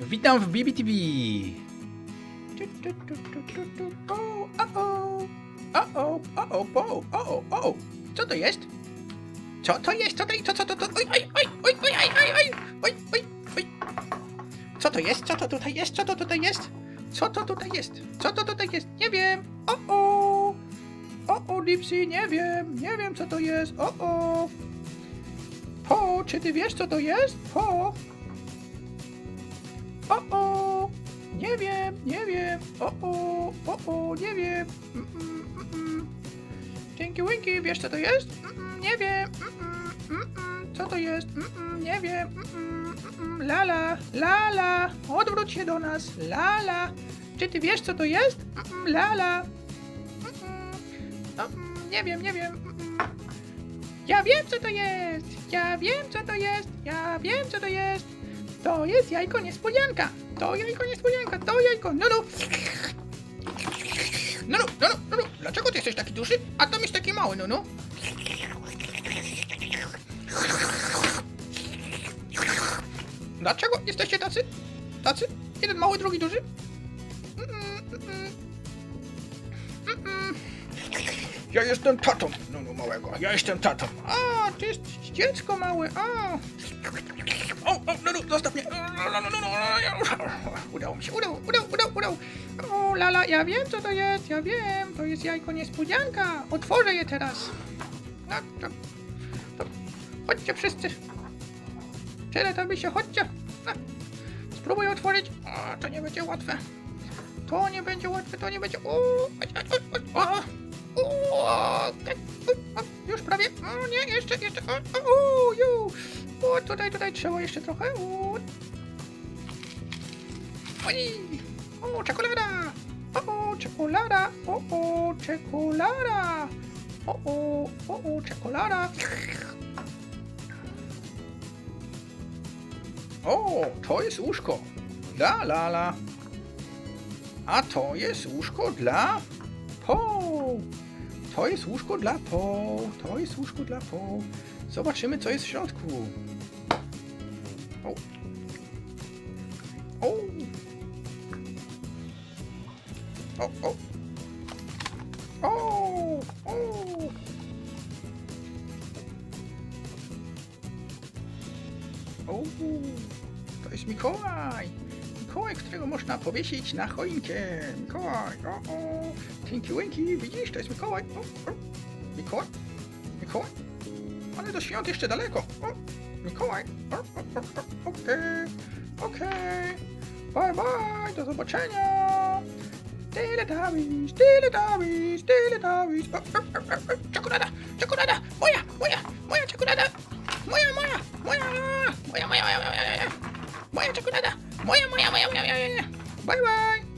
Witam w BBTV. Co to jest? Co to jest? Co to jest? Co, co to, to? Oj, oj, oj, oj, oj, oj, oj, oj, oj, oj, oj. Co to jest? Co to tutaj jest? Co to tutaj jest? Co to tutaj jest? Co to tutaj jest? Nie wiem. O, o. O, o, Lipsy, nie wiem. Nie wiem, co to jest. O, o. Po, czy ty wiesz, co to jest? Po. O, o. Nie wiem, nie wiem. O, o, o, o, nie wiem. Mm, mm, mm, mm. Dzięki, Winki, wiesz, co to jest? Mm, mm, nie wiem. Mm, mm, mm, mm. Co to jest? Mm, nie wiem. Mm, mm. Lala, lala, odwróć się do nas. Lala. Czy ty wiesz, co to jest? Mm, Lala. Mm, mm. Nie wiem, nie wiem. Ja wiem, co to jest! Ja wiem, co to jest! Ja wiem, co to jest! To jest jajko niespodzianka! To jajko niespodzianka! To jajko! No, no! No, no, no, no, no. Dlaczego ty jesteś taki duży, a tam jest taki mały, no, no? Dlaczego jesteście tacy? Tacy? Jeden mały, drugi duży? Mm, mm, mm. Ja jestem tatą, no małego. Ja jestem tatą. A, ty jest dziecko małe, a. O, o, no, no, zostaw mnie. No, no, no, no. Udało mi się, udało, udało, udało, udało. O, lala, ja wiem, co to jest, ja wiem. To jest jajko niespodzianka. Otworzę je teraz. No, to, to, chodźcie wszyscy. Tyle to by się, chodźcie. No. Spróbuję otworzyć. O, to nie będzie łatwe. To nie będzie łatwe, to nie będzie. O, o. O, o, o, już prawie. O, nie, jeszcze, jeszcze. O, o, o, o tutaj, tutaj trzeba jeszcze trochę. O. Oj. O, czekolada. O, o, czekolada. O, o, czekolada. O, o, o, o, czekolada. O, to jest łóżko. La, la. A to jest łóżko dla Po. To jest łóżko dla Po. To jest łóżko dla Po. Zobaczymy, co jest w środku. O. O. O, o. O, o. O, to jest Mikołaj. Mikołaj, którego można powiesić na choinkę. Mikołaj, o, o. Tinky Winky, widzisz, to jest Mikołaj. O, o. Mikołaj, Mikołaj. Ale do świąt jeszcze daleko. O, Mikołaj. Okej, okej. Bye, bye, do zobaczenia. Teletubbies, Teletubbies, Teletubbies. Czekolada, da da. Moya moya moya moya moya. Bay bay.